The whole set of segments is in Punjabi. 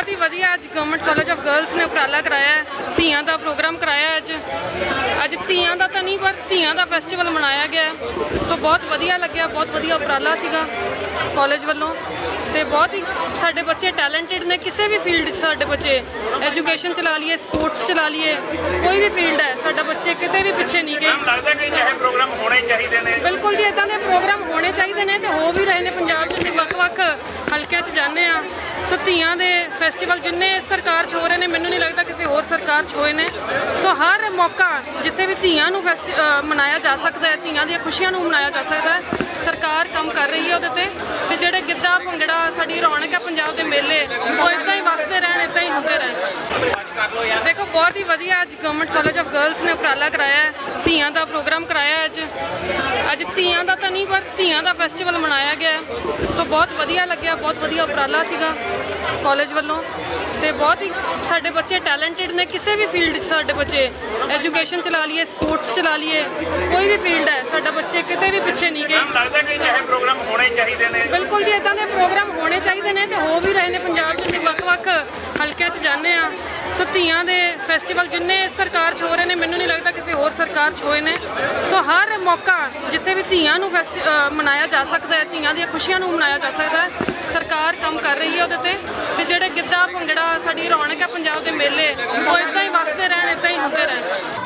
ਅੱਜ ਗਵਰਨਮੈਂਟ ਕਾਲਜ ਆਫ ਗਰਲਸ ਨੇ ਉਪਰਾਲਾ ਕਰਾਇਆ ਹੈ। ਧੀਆਂ ਦਾ ਪ੍ਰੋਗਰਾਮ ਕਰਾਇਆ ਹੈ ਅੱਜ। ਅੱਜ ਧੀਆਂ ਦਾ ਤਾਂ ਨਹੀਂ ਪਰ ਧੀਆਂ ਦਾ ਫੈਸਟੀਵਲ ਮਨਾਇਆ ਗਿਆ ਹੈ। ਸੋ ਬਹੁਤ ਵਧੀਆ ਲੱਗਿਆ ਬਹੁਤ ਵਧੀਆ ਉਪਰਾਲਾ ਸੀਗਾ ਕਾਲਜ ਵੱਲੋਂ। ਤੇ ਬਹੁਤ ਹੀ ਸਾਡੇ ਬੱਚੇ ਟੈਲੈਂਟਡ ਨੇ। ਕਿਸੇ ਵੀ ਫੀਲਡ 'ਚ ਸਾਡੇ ਬੱਚੇ ਐਜੂਕੇਸ਼ਨ ਚਲਾ ਲਈਏ ਸਪੋਰਟਸ ਚਲਾ ਲਈਏ ਕੋਈ ਵੀ ਫੀਲਡ ਹੈ ਸਾਡਾ ਬੱਚੇ ਕਿਤੇ ਵੀ ਪਿੱਛੇ ਨਹੀਂ ਗਏ। ਲੱਗਦਾ ਕਿ ਜਿਹੇ ਪ੍ਰੋਗਰਾਮ ਹੋਣੇ ਚਾਹੀਦੇ ਨੇ। ਬਿਲਕੁਲ ਜੀ ਇਦਾਂ ਦੇ ਪ੍ਰੋਗਰਾਮ ਹੋਣੇ ਚਾਹੀਦੇ ਨੇ ਤੇ ਹੋ ਵੀ ਰਹੇ ਨੇ। ਪੰਜਾਬ 'ਚ ਅਸੀਂ ਵੱਖ-ਵੱਖ ਹਲਕਿਆਂ 'ਚ ਜਾਂਦੇ ਆ ਸੋ ਧੀਆਂ ਦੇ ਫੈਸਟੀਵਲ ਜਿੰਨੇ ਸਰਕਾਰ 'ਚ ਹੋ ਰਹੇ ਨੇ, ਮੈਨੂੰ ਨਹੀਂ ਲੱਗਦਾ ਕਿਸੇ ਹੋਰ ਸਰਕਾਰ 'ਚ ਹੋਏ ਨੇ। ਸੋ ਹਰ ਮੌਕਾ ਜਿੱਥੇ ਵੀ ਧੀਆਂ ਨੂੰ ਫੈਸਟ ਮਨਾਇਆ ਜਾ ਸਕਦਾ ਹੈ, ਧੀਆਂ ਦੀਆਂ ਖੁਸ਼ੀਆਂ ਨੂੰ ਮਨਾਇਆ ਜਾ ਸਕਦਾ ਹੈ, ਸਰਕਾਰ ਕੰਮ ਕਰ ਰਹੀ ਹੈ ਉਹਦੇ ਤੇ। ਤੇ ਜਿਹੜੇ ਗਿੱਧਾ ਭੰਗੜਾ ਸਾਡੀ ਰੌਣਕ ਹੈ ਪੰਜਾਬ ਦੇ ਮੇਲੇ, ਉਹ ਇਦਾਂ ਹੀ ਵਸਦੇ ਰਹਿਣ ਇਦਾਂ ਹੀ ਹੁੰਦੇ ਰਹਿਣ। ਦੇਖੋ, ਬਹੁਤ ਹੀ ਵਧੀਆ ਅੱਜ ਗਵਰਨਮੈਂਟ ਕਾਲਜ ਆਫ ਗਰਲਸ ਨੇ ਉਪਰਾਲਾ ਕਰਾਇਆ ਹੈ, ਧੀਆਂ ਦਾ ਪ੍ਰੋਗਰਾਮ ਕਰਾਇਆ ਅੱਜ। ਅੱਜ ਧੀਆਂ ਦਾ ਤਾਂ ਨਹੀਂ, ਪਰ ਧੀਆਂ ਦਾ ਫੈਸਟੀਵਲ ਮਨਾਇਆ ਗਿਆ ਸੋ ਬਹੁਤ ਵਧੀਆ ਲੱਗਿਆ, ਬਹੁਤ ਵਧੀਆ ਉਪਰਾਲਾ ਸੀਗਾ। ਕਾਲਜ ਵੱਲੋਂ ਤੇ ਬਹੁਤ ਹੀ ਸਾਡੇ ਬੱਚੇ ਟੈਲੈਂਟਡ ਨੇ ਕਿਸੇ ਵੀ ਫੀਲਡ 'ਚ ਸਾਡੇ ਬੱਚੇ ਐਜੂਕੇਸ਼ਨ ਚਲਾ ਲਈਏ ਸਪੋਰਟਸ ਚਲਾ ਲਈਏ ਕੋਈ ਵੀ ਫੀਲਡ ਹੈ ਸਾਡਾ ਬੱਚੇ ਕਿਤੇ ਵੀ ਪਿੱਛੇ ਨਹੀਂ ਗਏ। ਲੱਗਦਾ ਕਿ ਜਿਹੇ ਪ੍ਰੋਗਰਾਮ ਹੋਣੇ ਚਾਹੀਦੇ ਨੇ? ਬਿਲਕੁਲ ਜੀ ਇਦਾਂ ਦੇ ਪ੍ਰੋਗਰਾਮ ਹੋਣੇ ਚਾਹੀਦੇ ਨੇ ਤੇ ਹੋ ਵੀ ਰਹੇ ਨੇ। ਪੰਜਾਬ 'ਚ ਅਸੀਂ ਵੱਖ-ਵੱਖ ਹਲਕਿਆਂ 'ਚ ਜਾਂਦੇ ਆ ਸੋ ਧੀਆਂ ਦੇ ਫੈਸਟੀਵਲ ਜਿੰਨੇ ਸਰਕਾਰ 'ਚ ਹੋ ਰਹੇ ਨੇ ਮੈਨੂੰ ਨਹੀਂ ਲੱਗਦਾ ਹੋਰ ਸਰਕਾਰ 'ਚ ਹੋਏ ਨੇ। ਸੋ ਹਰ ਮੌਕਾ ਜਿੱਥੇ ਵੀ ਧੀਆਂ ਨੂੰ ਫੈਸਟ ਮਨਾਇਆ ਜਾ ਸਕਦਾ ਹੈ, ਧੀਆਂ ਦੀਆਂ ਖੁਸ਼ੀਆਂ ਨੂੰ ਮਨਾਇਆ ਜਾ ਸਕਦਾ ਹੈ, ਸਰਕਾਰ ਕੰਮ ਕਰ ਰਹੀ ਹੈ ਉਹਦੇ ਤੇ। ਤੇ ਜਿਹੜੇ ਗਿੱਧਾ ਭੰਗੜਾ ਸਾਡੀ ਰੌਣਕ ਹੈ, ਪੰਜਾਬ ਦੇ ਮੇਲੇ, ਉਹ ਇਦਾਂ ਹੀ ਵਸਦੇ ਰਹਿਣ ਇਦਾਂ ਹੀ ਹੁੰਦੇ ਰਹਿਣ।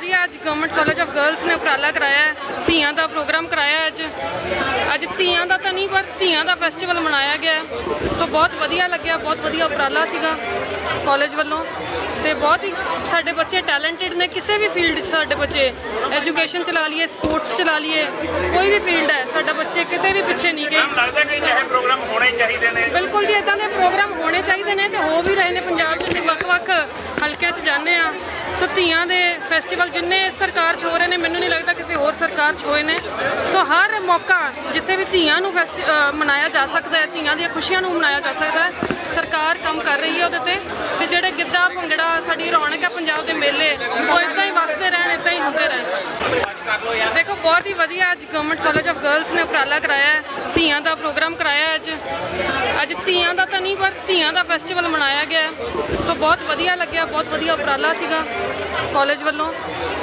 ਵਧੀਆ ਅੱਜ ਗਵਰਨਮੈਂਟ ਕਾਲਜ ਆਫ ਗਰਲਸ ਨੇ ਉਪਰਾਲਾ ਕਰਾਇਆ ਧੀਆਂ ਦਾ ਪ੍ਰੋਗਰਾਮ ਕਰਾਇਆ ਅੱਜ। ਅੱਜ ਧੀਆਂ ਦਾ ਤਾਂ ਨਹੀਂ ਪਰ ਧੀਆਂ ਦਾ ਫੈਸਟੀਵਲ ਮਨਾਇਆ ਗਿਆ। ਸੋ ਬਹੁਤ ਵਧੀਆ ਲੱਗਿਆ ਬਹੁਤ ਵਧੀਆ ਉਪਰਾਲਾ ਸੀਗਾ ਕਾਲਜ ਵੱਲੋਂ। ਤੇ ਬਹੁਤ ਹੀ ਸਾਡੇ ਬੱਚੇ ਟੈਲੈਂਟਡ ਨੇ ਕਿਸੇ ਵੀ ਫੀਲਡ 'ਚ ਸਾਡੇ ਬੱਚੇ ਐਜੂਕੇਸ਼ਨ ਚਲਾ ਲਈਏ ਸਪੋਰਟਸ ਚਲਾ ਲਈਏ ਕੋਈ ਵੀ ਫੀਲਡ ਹੈ ਸਾਡਾ ਬੱਚੇ ਕਿਤੇ ਵੀ ਪਿੱਛੇ ਨਹੀਂ ਗਏ। ਮੈਨੂੰ ਲੱਗਦਾ ਕਿ ਜਿਹੇ ਪ੍ਰੋਗਰਾਮ ਹੋਣੇ ਚਾਹੀਦੇ ਨੇ? ਬਿਲਕੁਲ ਜੀ ਇਦਾਂ ਦੇ ਪ੍ਰੋਗਰਾਮ ਹੋਣੇ ਚਾਹੀਦੇ ਨੇ ਤੇ ਹੋ ਵੀ ਰਹੇ ਨੇ। ਪੰਜਾਬ 'ਚ ਵੱਖ-ਵੱਖ ਹਲਕਿਆਂ 'ਚ ਜਾਂਦੇ ਆ ਸੋ ਧੀਆਂ ਦੇ ਫੈਸਟੀਵਲ ਜਿੰਨੇ ਸਰਕਾਰ ਛੋ ਰਹੇ ਨੇ, ਮੈਨੂੰ ਨਹੀਂ ਲੱਗਦਾ ਕਿਸੇ ਹੋਰ ਸਰਕਾਰ ਛੋਏ ਨੇ। ਸੋ ਹਰ ਮੌਕਾ ਜਿੱਥੇ ਵੀ ਧੀਆਂ ਨੂੰ ਫੈਸਟ ਮਨਾਇਆ ਜਾ ਸਕਦਾ ਹੈ, ਧੀਆਂ ਦੀਆਂ ਖੁਸ਼ੀਆਂ ਨੂੰ ਮਨਾਇਆ ਜਾ ਸਕਦਾ ਹੈ, ਸਰਕਾਰ ਕੰਮ ਕਰ ਰਹੀ ਹੈ ਉਹਦੇ ਤੇ। ਤੇ ਜਿਹੜੇ ਗਿੱਧਾ, ਭੰਗੜਾ, ਸਾਡੀ ਰੌਣਕ ਹੈ ਪੰਜਾਬ ਦੇ ਮੇਲੇ, ਉਹ ਇਦਾਂ ਹੀ ਵਸਦੇ ਰਹਿਣ, ਇਦਾਂ ਹੀ ਹੁੰਦੇ ਰਹਿਣ। ਦੇਖੋ, ਬਹੁਤ ਹੀ ਵਧੀਆ ਅੱਜ ਗਵਰਨਮੈਂਟ ਕਾਲਜ ਆਫ ਗਰਲਸ ਨੇ ਉਪਰਾਲਾ ਕਰਾਇਆ ਧੀਆਂ ਦਾ ਪ੍ਰੋਗਰਾਮ ਕਰਾਇਆ ਅੱਜ। ਅੱਜ ਧੀਆਂ ਦਾ ਤਾਂ ਨਹੀਂ, ਪਰ ਧੀਆਂ ਦਾ ਫੈਸਟੀਵਲ ਮਨਾਇਆ ਗਿਆ ਸੋ ਬਹੁਤ ਵਧੀਆ ਲੱਗਿਆ ਬਹੁਤ ਵਧੀਆ ਉਪਰਾਲਾ ਸੀਗਾ ਕਾਲਜ ਵੱਲੋਂ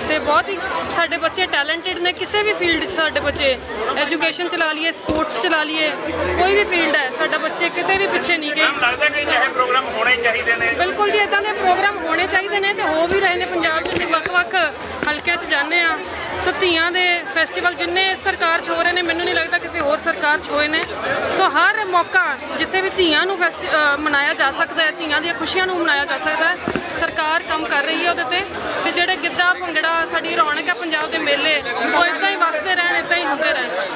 ਤੇ ਬਹੁਤ ਹੀ ਸਾਡੇ ਬੱਚੇ ਟੈਲੈਂਟਡ ਨੇ ਕਿਸੇ ਵੀ ਫੀਲਡ 'ਚ ਸਾਡੇ ਬੱਚੇ ਐਜੂਕੇਸ਼ਨ ਚਲਾ ਲਈਏ ਸਪੋਰਟਸ ਚਲਾ ਲਈਏ ਕੋਈ ਵੀ ਫੀਲਡ ਹੈ ਸਾਡਾ ਬੱਚੇ ਕਿਤੇ ਵੀ ਪਿੱਛੇ ਨਹੀਂ ਗਏ। ਲੱਗਦਾ ਕਿ ਜਿਹੇ ਪ੍ਰੋਗਰਾਮ ਹੋਣੇ ਚਾਹੀਦੇ ਨੇ? ਬਿਲਕੁਲ ਜੀ ਇਦਾਂ ਦੇ ਪ੍ਰੋਗਰਾਮ ਹੋਣੇ ਚਾਹੀਦੇ ਨੇ ਤੇ ਹੋ ਵੀ ਰਹੇ ਨੇ ਪੰਜਾਬ 'ਚ ਵੱਖ-ਵੱਖ 'ਚ ਜਾਂਦੇ ਆ ਸੋ ਧੀਆਂ ਦੇ ਫੈਸਟੀਵਲ ਜਿੰਨੇ ਸਰਕਾਰ 'ਚ ਹੋ ਰਹੇ ਨੇ, ਮੈਨੂੰ ਨਹੀਂ ਲੱਗਦਾ ਕਿਸੇ ਹੋਰ ਸਰਕਾਰ 'ਚ ਹੋਏ ਨੇ। ਸੋ ਹਰ ਮੌਕਾ ਜਿੱਥੇ ਵੀ ਧੀਆਂ ਨੂੰ ਮਨਾਇਆ ਜਾ ਸਕਦਾ ਹੈ, ਧੀਆਂ ਦੀਆਂ ਖੁਸ਼ੀਆਂ ਨੂੰ ਮਨਾਇਆ ਜਾ ਸਕਦਾ ਹੈ, ਸਰਕਾਰ ਕੰਮ ਕਰ ਰਹੀ ਹੈ ਉਹਦੇ ਤੇ। ਤੇ ਜਿਹੜੇ ਗਿੱਧਾ ਭੰਗੜਾ ਸਾਡੀ ਰੌਣਕ ਹੈ, ਪੰਜਾਬ ਦੇ ਮੇਲੇ, ਉਹ ਇਦਾਂ ਹੀ ਵਸਦੇ ਰਹਿਣ ਇਦਾਂ ਹੀ ਹੁੰਦੇ ਰਹਿਣ।